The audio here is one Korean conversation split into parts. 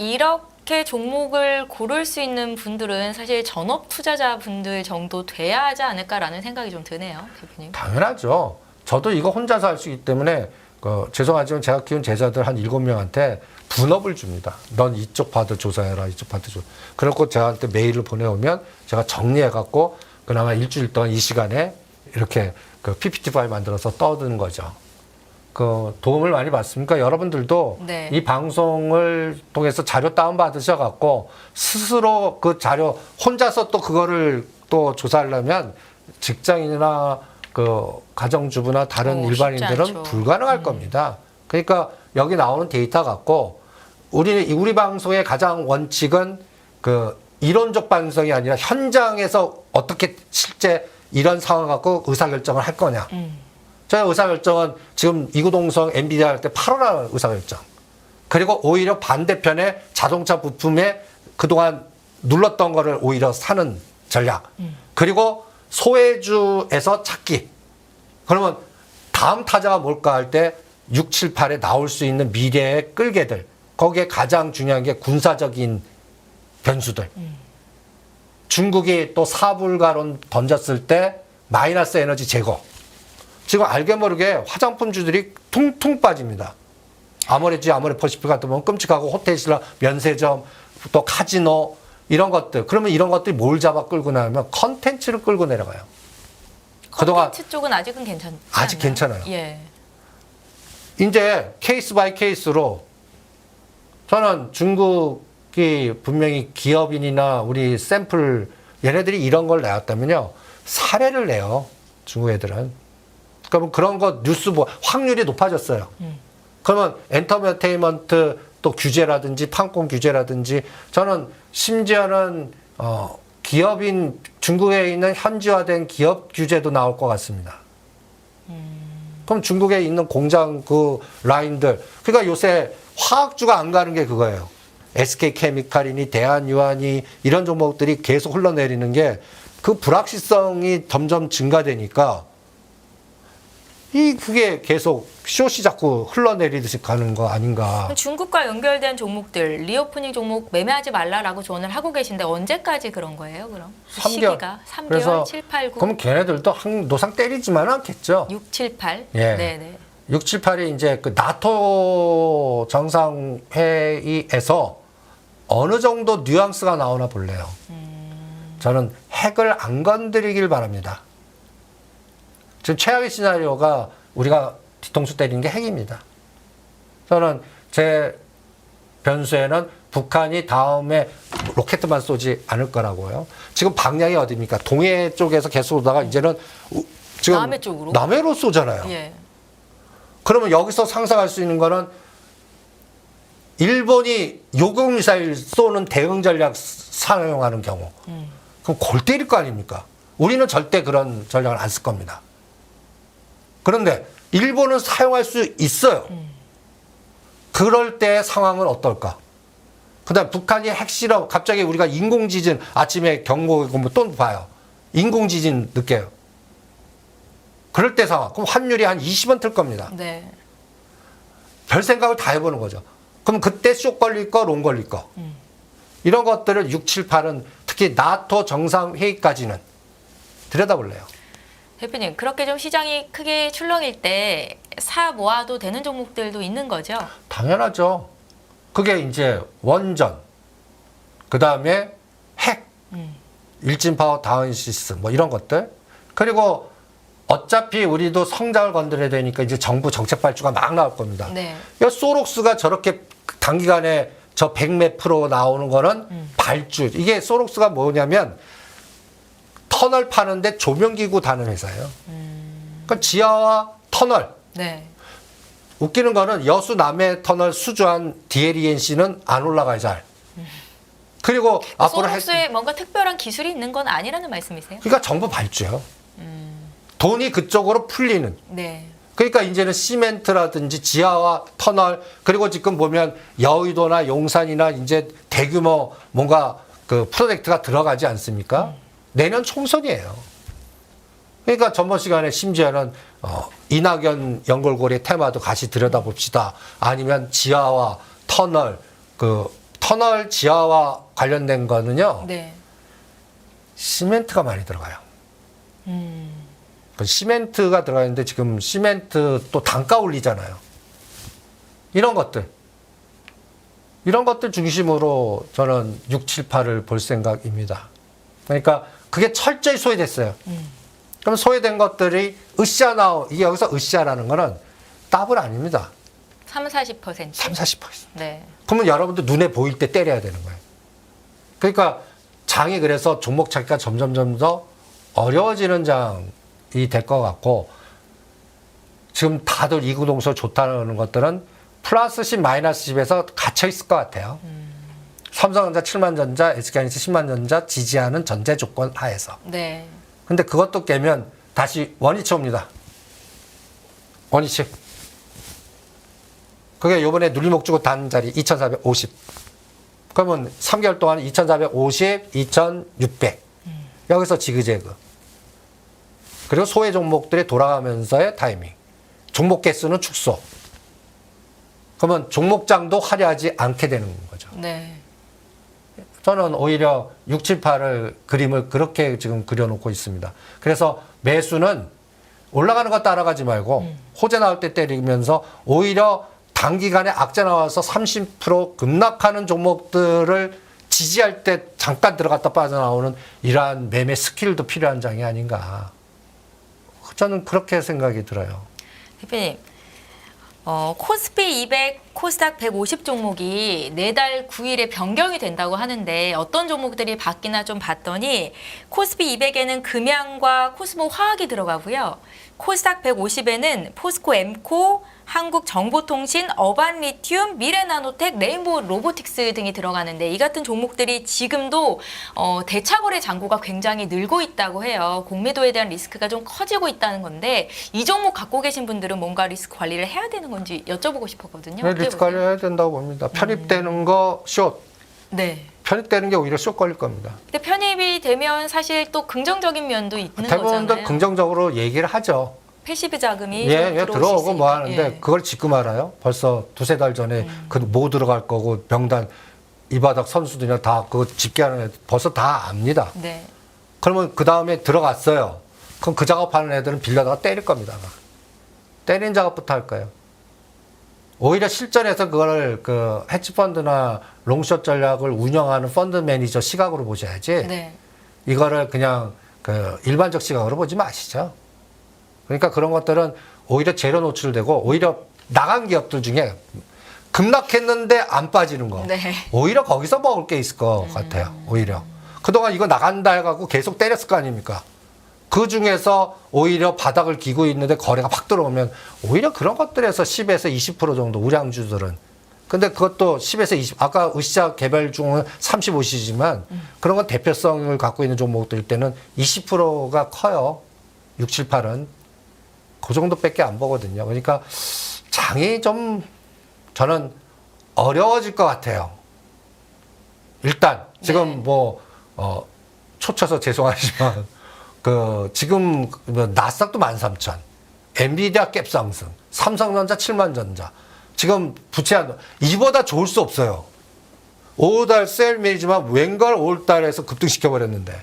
이렇게 종목을 고를 수 있는 분들은 사실 전업 투자자 분들 정도 돼야 하지 않을까라는 생각이 좀 드네요, 대표님. 당연하죠. 저도 이거 혼자서 할 수 있기 때문에 그, 죄송하지만 제가 키운 제자들 한 일곱 명한테 분업을 줍니다. 넌 이쪽 파트 조사해라, 이쪽 파트 조사. 그래갖고 저한테 메일을 보내오면 제가 정리해갖고 그나마 일주일 동안 이 시간에 이렇게 그 PPT 파일 만들어서 떠드는 거죠. 그 도움을 많이 받습니까? 여러분들도 네. 이 방송을 통해서 자료 다운 받으셔 갖고 스스로 그 자료 혼자서 또 그거를 또 조사하려면 직장인이나 그 가정주부나 다른 오, 쉽지 일반인들은. 불가능할 겁니다. 그러니까 여기 나오는 데이터 갖고 우리 우리 방송의 가장 원칙은 그 이론적 반성이 아니라 현장에서 어떻게 실제 이런 상황 갖고 의사결정을 할 거냐. 음. 저희 의사결정은 지금 이구동성 엔비디아 할 때 8월 의사결정. 그리고 오히려 반대편에 자동차 부품에 그동안 눌렀던 거를 오히려 사는 전략. 그리고 소외주에서 찾기. 그러면 다음 타자가 뭘까 할 때 6, 7, 8에 나올 수 있는 미래의 끌개들. 거기에 가장 중요한 게 군사적인 변수들. 중국이 또 사불가론 던졌을 때 마이너스 에너지 제거. 지금 알게 모르게 화장품주들이 퉁퉁 빠집니다. 아모레지 아모레 퍼시픽 같은 건 끔찍하고 호텔시라 면세점 또 카지노 이런 것들 그러면 이런 것들이 뭘 잡아 끌고 나면 컨텐츠를 끌고 내려가요. 그동안 컨텐츠 쪽은 아직은 괜찮지 아직 않나요? 괜찮아요. 예. 이제 케이스 바이 케이스로 저는 중국이 분명히 기업인이나 우리 샘플 얘네들이 이런 걸 내왔다면요 사례를 내요 중국 애들은 그러면 그런 거 뉴스 뭐 확률이 높아졌어요. 그러면 엔터테인먼트 또 규제라든지 판권 규제라든지 저는 심지어는 어 기업인 중국에 있는 현지화된 기업 규제도 나올 것 같습니다. 그럼 중국에 있는 공장 그 라인들 그러니까 요새 화학주가 안 가는 게 그거예요. SK 케미칼이니 대한유한이 이런 종목들이 계속 흘러내리는 게 그 불확실성이 점점 증가되니까 이 그게 계속 숏이 자꾸 흘러내리듯이 가는 거 아닌가. 중국과 연결된 종목들 리오프닝 종목 매매하지 말라라고 조언을 하고 계신데 언제까지 그런 거예요? 그럼 삼 개월. 시기가 3개월, 그래서 7, 8, 9, 그럼 걔네들도 한 노상 때리지만은 않겠죠. 6, 7, 8. 예. 네, 네. 6, 7, 8이 이제 그 나토 정상회의에서 어느 정도 뉘앙스가 나오나 볼래요. 저는 핵을 안 건드리길 바랍니다. 지금 최악의 시나리오가 우리가 뒤통수 때리는 게 핵입니다. 저는 제 변수에는 북한이 다음에 로켓만 쏘지 않을 거라고요. 지금 방향이 어디입니까? 동해 쪽에서 계속 오다가 이제는 우- 지금 남해 쪽으로? 남해로 쏘잖아요. 예. 그러면 여기서 상상할 수 있는 거는 일본이 요격 미사일 쏘는 대응 전략 사용하는 경우. 그럼 골 때릴 거 아닙니까? 우리는 절대 그런 전략을 안 쓸 겁니다. 그런데 일본은 사용할 수 있어요. 그럴 때 상황은 어떨까? 그다음 북한이 핵실험 갑자기 우리가 인공지진 아침에 경고 또 봐요. 인공지진 느껴요. 그럴 때 상황. 그럼 환율이 한 20원 틀 겁니다. 네. 별 생각을 다 해보는 거죠. 그럼 그때 쇼 걸릴 거, 롱 걸릴 거. 이런 것들을 6, 7, 8은 특히 나토 정상회의까지는 들여다볼래요. 대표님 그렇게 좀 시장이 크게 출렁일 때 사 모아도 되는 종목들도 있는 거죠? 당연하죠. 그게 이제 원전, 그 다음에 핵, 일진파워 다운 시스 뭐 이런 것들. 그리고 어차피 우리도 성장을 건드려야 되니까 이제 정부 정책 발주가 막 나올 겁니다. 네. 야, 소록스가 저렇게 단기간에 저 100몇 프로 나오는 거는 발주. 이게 소록스가 뭐냐면 터널 파는데 조명기구 다는 회사예요. 그러니까 지하와 터널. 네. 웃기는 거는 여수 남해 터널 수주한 DLENC는 안 올라가요, 잘. 그리고 앞으로 할- 소록스에 뭔가 특별한 기술이 있는 건 아니라는 말씀이세요? 그러니까 정부 발주요. 돈이 그쪽으로 풀리는. 네. 그러니까 이제는 시멘트라든지 지하와 터널 그리고 지금 보면 여의도나 용산이나 이제 대규모 뭔가 그 프로젝트가 들어가지 않습니까? 내년 총선이에요. 그러니까 전번 시간에 심지어는 어, 이낙연 연골고리 테마도 같이 들여다봅시다. 아니면 지하와 터널 그 터널 지하와 관련된 거는요. 네. 시멘트가 많이 들어가요. 음. 그 시멘트가 들어가는데 지금 시멘트 또 단가 올리잖아요. 이런 것들. 이런 것들 중심으로 저는 6, 7, 8을 볼 생각입니다. 그러니까 그게 철저히 소외됐어요. 음. 그럼 소외된 것들이 으쌰 나오, 이게 여기서 으쌰라는 거는 더블 아닙니다. 3, 40%. 3, 40%. 네. 그러면 여러분들 눈에 보일 때 때려야 되는 거예요. 그러니까 장이 그래서 종목 찾기가 점점점 더 어려워지는 장이 될 것 같고 지금 다들 이구동서 좋다는 것들은 플러스 10 마이너스 10에서 갇혀 있을 것 같아요. 삼성전자 7만 전자, SK하이닉스 10만 전자 지지하는 전제 조건 하에서. 네. 근데 그것도 깨면 다시 원위치 옵니다. 원위치. 그게 요번에 눌림목 주고 단 자리 2450. 그러면 3개월 동안 2450, 2600. 여기서 지그재그. 그리고 소외 종목들이 돌아가면서의 타이밍. 종목 개수는 축소. 그러면 종목장도 화려하지 않게 되는 거죠. 네. 저는 오히려 6, 7, 8을 그림을 그렇게 지금 그려놓고 있습니다. 그래서 매수는 올라가는 거 따라가지 말고 호재 나올 때 때리면서 오히려 단기간에 악재 나와서 30% 급락하는 종목들을 지지할 때 잠깐 들어갔다 빠져나오는 이러한 매매 스킬도 필요한 장이 아닌가. 저는 그렇게 생각이 들어요. 대표님, 어, 코스피 200, 코스닥 150 종목이 내달 9일에 변경이 된다고 하는데 어떤 종목들이 바뀌나 좀 봤더니 코스피 200에는 금양과 코스모 화학이 들어가고요. 코스닥 150에는 포스코 엠코, 한국정보통신, 어반리튬, 미래나노텍, 레인보우 로보틱스 등이 들어가는데 이 같은 종목들이 지금도 어, 대차거래 잔고가 굉장히 늘고 있다고 해요. 공매도에 대한 리스크가 좀 커지고 있다는 건데 이 종목 갖고 계신 분들은 뭔가 리스크 관리를 해야 되는 건지 여쭤보고 싶었거든요. 리스크? 관리해야 된다고 봅니다. 편입되는 거 숏. 네. 편입되는 게 오히려 숏 걸릴 겁니다. 근데 편입이 되면 사실 또 긍정적인 면도 있는 대부분도 거잖아요. 긍정적으로 얘기를 하죠. 패시브 자금이 예, 좀 예, 들어올 수 들어오고 뭐 있으니까. 하는데 예. 그걸 지금 알아요. 벌써 두세 달 전에 그 뭐 들어갈 거고 명단 이 바닥 선수들이나 다 그거 집계하는 애들 벌써 다 압니다. 네. 그러면 그 다음에 들어갔어요. 그럼 그 작업하는 애들은 빌려다가 때릴 겁니다. 아마. 때린 작업부터 할 거예요. 오히려 실전에서 그걸 그 헤지펀드나 롱숏 전략을 운영하는 펀드 매니저 시각으로 보셔야지. 네. 이거를 그냥 그 일반적 시각으로 보지 마시죠. 그러니까 그런 것들은 오히려 재료 노출되고 오히려 나간 기업들 중에 급락했는데 안 빠지는 거. 네. 오히려 거기서 먹을 게 있을 것 같아요. 오히려. 그동안 이거 나간다 해갖고 계속 때렸을 거 아닙니까? 그 중에서 오히려 바닥을 기고 있는데 거래가 확 들어오면 오히려 그런 것들에서 10에서 20% 정도 우량주들은 근데 그것도 10에서 20 아까 의시자 개별 중은 35시지만 그런 건 대표성을 갖고 있는 종목들 때는 20%가 커요. 6, 7, 8은 그 정도밖에 안 보거든요. 그러니까 장이 좀 저는 어려워질 것 같아요. 일단 지금 네. 뭐 어, 초쳐서 죄송하지만 그 지금 뭐 나스닥도 13,000, 엔비디아 갭 상승, 삼성전자 7만 전자. 지금 부채 한 이보다 좋을 수 없어요. 5달 셀메이지만 웬걸 5월달에서 급등시켜 버렸는데.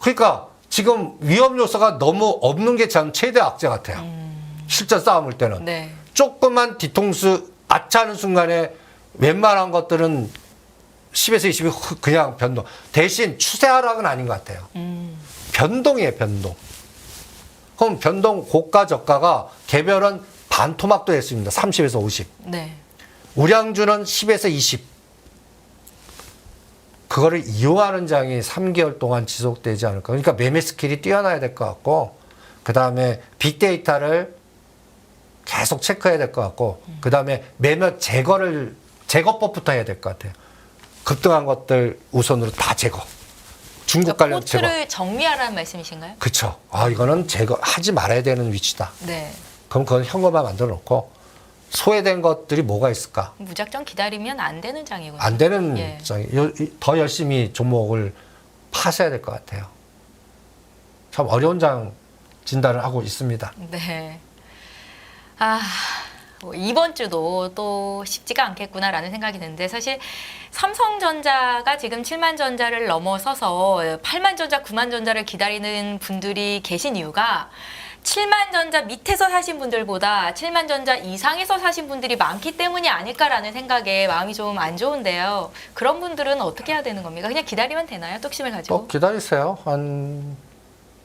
그러니까 지금 위험 요소가 너무 없는 게 참 최대 악재 같아요. 실전 싸움을 때는. 네. 조금만 뒤통수 아차하는 순간에 웬만한 것들은 10에서 20이 그냥 변동. 대신 추세 하락은 아닌 것 같아요. 음. 변동이에요, 변동. 그럼 변동 고가 저가가 개별은 반토막도 했습니다. 30에서 50. 네. 우량주는 10에서 20. 그거를 이용하는 장이 3개월 동안 지속되지 않을까. 그러니까 매매 스킬이 뛰어나야 될 것 같고, 그 다음에 빅데이터를 계속 체크해야 될 것 같고, 그 다음에 매매 제거를, 제거법부터 해야 될 것 같아요. 급등한 것들 우선으로 다 제거. 중국 그러니까 관련 제거. 포트를 정리하라는 말씀이신가요? 그쵸. 아, 이거는 제거하지 말아야 되는 위치다. 네. 그럼 그건 현금화 만들어 놓고, 소외된 것들이 뭐가 있을까? 무작정 기다리면 안 되는 장이군요. 안 되는 예. 이- 더 열심히 종목을 파셔야 될 것 같아요. 참 어려운 장 진단을 하고 있습니다. 네. 아, 뭐 이번 주도 또 쉽지가 않겠구나라는 생각이 드는데 사실 삼성전자가 지금 7만 전자를 넘어서서 8만 전자, 9만 전자를 기다리는 분들이 계신 이유가 7만 전자 밑에서 사신 분들보다 7만 전자 이상에서 사신 분들이 많기 때문이 아닐까라는 생각에 마음이 좀 안 좋은데요. 그런 분들은 어떻게 해야 되는 겁니까? 그냥 기다리면 되나요? 뚝심을 가지고? 또 기다리세요. 한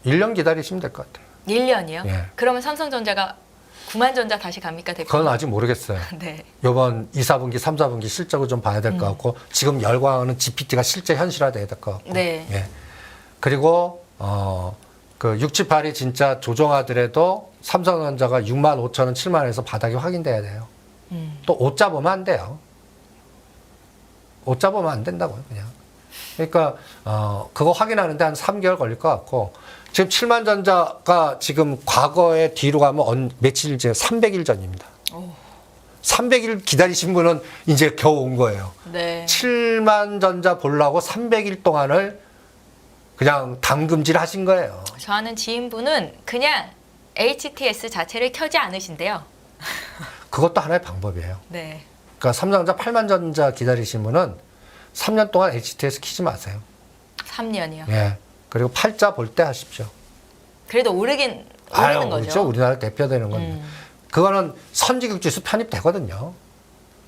1년 기다리시면 될 것 같아요. 1년이요? 예. 그러면 삼성전자가 9만 전자 다시 갑니까? 대표? 그건 아직 모르겠어요. 네. 이번 2, 4분기, 3, 4분기 실적을 좀 봐야 될 것 같고 지금 열광하는 GPT가 실제 현실화돼야 될 것 같고. 네. 예. 그리고 어, 그 678이 진짜 조정하더라도 삼성전자가 6만 5천 원, 7만 원에서 바닥이 확인돼야 돼요. 음. 또옷 잡으면 안 돼요. 옷 잡으면 안 된다고요, 그냥. 그러니까 어, 그거 확인하는데 한 3개월 걸릴 것 같고 지금 7만 전자가 지금 과거에 뒤로 가면 언, 며칠 전 300일 전입니다. 오. 300일 기다리신 분은 이제 겨우 온 거예요. 네. 7만 전자 보려고 300일 동안을 그냥 담금질 하신 거예요. 저 아는 지인분은 그냥 HTS 자체를 켜지 않으신데요. 그것도 하나의 방법이에요. 네. 그러니까 삼성전자 8만 전자 기다리신 분은 3년 동안 HTS 키지 마세요. 3년이요. 예. 그리고 팔자 볼 때 하십시오. 그래도 오르긴 아유, 오르는 거죠. 그렇죠. 우리나라 대표되는 건데. 음. 그거는 선지국 지수 편입되거든요.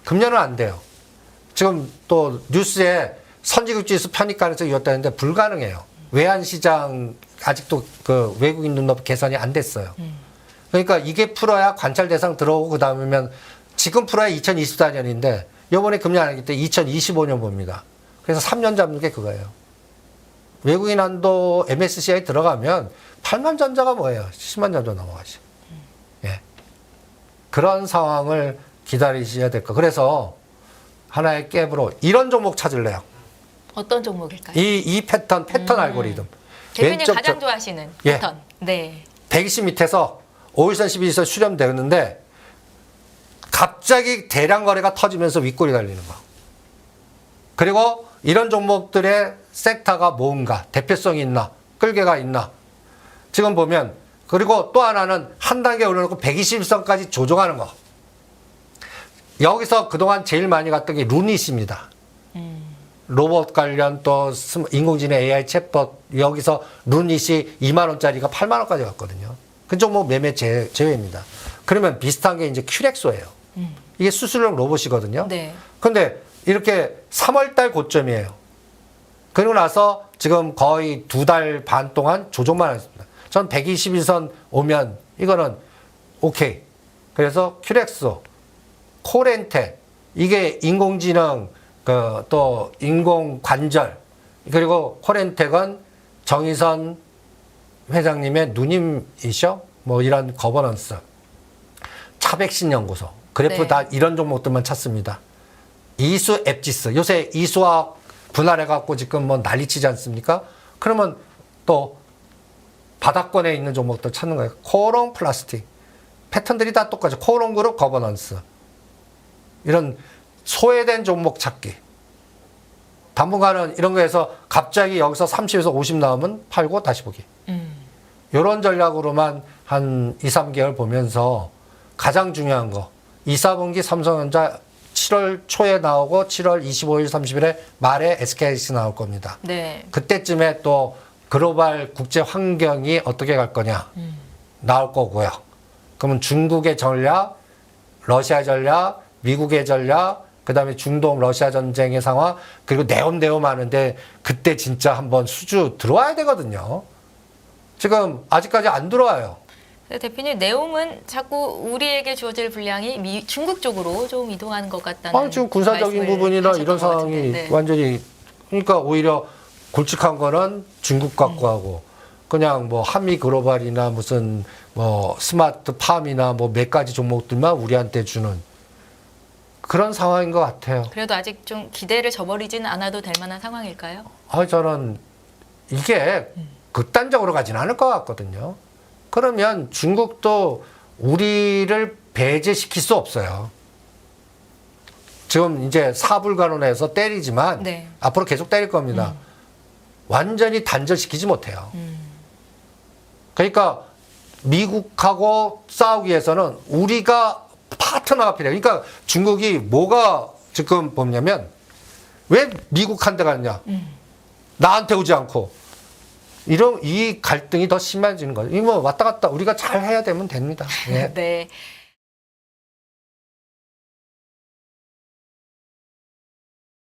금년은 안 돼요. 지금 또 뉴스에 선지국 지수 편입 가능성이 있다는데 불가능해요. 외환 시장 아직도 그 외국인 눈높이 개선이 안 됐어요. 음. 그러니까 이게 풀어야 관찰 대상 들어오고 그 다음이면 지금 풀어야 2024년인데 요번에 금년 안 하기 때 2025년 봅니다. 그래서 3년 잡는 게 그거예요. 외국인 한도 MSCI 들어가면 8만 전자가 뭐예요? 10만 전자 넘어가지. 예. 그런 상황을 기다리셔야 될 거. 그래서 하나의 갭으로 이런 종목 찾을래요. 어떤 종목일까요? 이, 이 패턴, 패턴 알고리즘. 음. 대표님 왼쪽 가장 저- 좋아하시는 예. 패턴. 네. 120 밑에서 5일선 12일선 수렴되는데 갑자기 대량 거래가 터지면서 윗골이 달리는 거. 그리고 이런 종목들의 섹터가 뭔가 대표성이 있나 끌개가 있나 지금 보면 그리고 또 하나는 한 단계 올려놓고 120선까지 조정하는 거. 여기서 그동안 제일 많이 갔던 게 루닛입니다. 로봇 관련 또 인공지능 AI 챗봇 여기서 루닛이 2만 원짜리가 8만 원까지 갔거든요. 그 종목 매매 제, 제외입니다. 그러면 비슷한 게 이제 큐렉소예요. 이게 수술용 로봇이거든요. 네. 근데 이렇게 3월 달 고점이에요. 그리고 나서 지금 거의 두 달 반 동안 조정만 했습니다. 전 121선 오면 이거는 오케이. 그래서 큐렉소, 코렌테 이게 인공지능 그 또 인공 관절 그리고 코렌텍은 정의선 회장님의 누님이셔 뭐 이런 거버넌스 차백신 연구소 그래프 네. 다 이런 종목들만 찾습니다. 이수 앱지스 요새 이수학 분할해 갖고 지금 뭐 난리치지 않습니까? 그러면 또 바닥권에 있는 종목들 찾는 거예요. 코롱 플라스틱 패턴들이 다 똑같죠. 코롱 그룹 거버넌스 이런 소외된 종목 찾기. 당분간은 이런 거에서 갑자기 여기서 30에서 50 나오면 팔고 다시 보기. 음. 이런 전략으로만 한 2, 3개월 보면서 가장 중요한 거 2, 4분기 삼성전자 7월 초에 나오고 7월 25일, 30일에 말에 SKS 나올 겁니다. 네. 그때쯤에 또 글로벌 국제 환경이 어떻게 갈 거냐 나올 거고요. 그러면 중국의 전략, 러시아 전략, 미국의 전략, 그다음에 중동 러시아 전쟁의 상황 그리고 내엄내엄 하는데 그때 진짜 한번 수주 들어와야 되거든요. 지금 아직까지 안 들어와요. 근데 대표님 내용은 자꾸 우리에게 주어질 분량이 미, 중국 쪽으로 좀 이동하는 것 같다는 아, 지금 군사적인 부분이나 이런 것 상황이. 네. 완전히 그러니까 오히려 굵직한 거는 중국 갖고 음. 하고 그냥 뭐 한미 글로벌이나 무슨 뭐 스마트 팜이나 뭐 몇 가지 종목들만 우리한테 주는 그런 상황인 것 같아요. 그래도 아직 좀 기대를 저버리지는 않아도 될 만한 상황일까요? 아, 저는 이게 극단적으로 가지는 않을 것 같거든요. 그러면 중국도 우리를 배제시킬 수 없어요. 지금 이제 사불간론해서 때리지만 네. 앞으로 계속 때릴 겁니다. 완전히 단절시키지 못해요. 음. 그러니까 미국하고 싸우기 위해서는 우리가 파트너가 필요해요. 그러니까 중국이 뭐가 지금 보냐면 왜 미국 한 대 갔냐? 나한테 오지 않고 이런 이 갈등이 더 심해지는 거죠. 이거 뭐 왔다 갔다 우리가 잘 해야 되면 됩니다. 예. 네.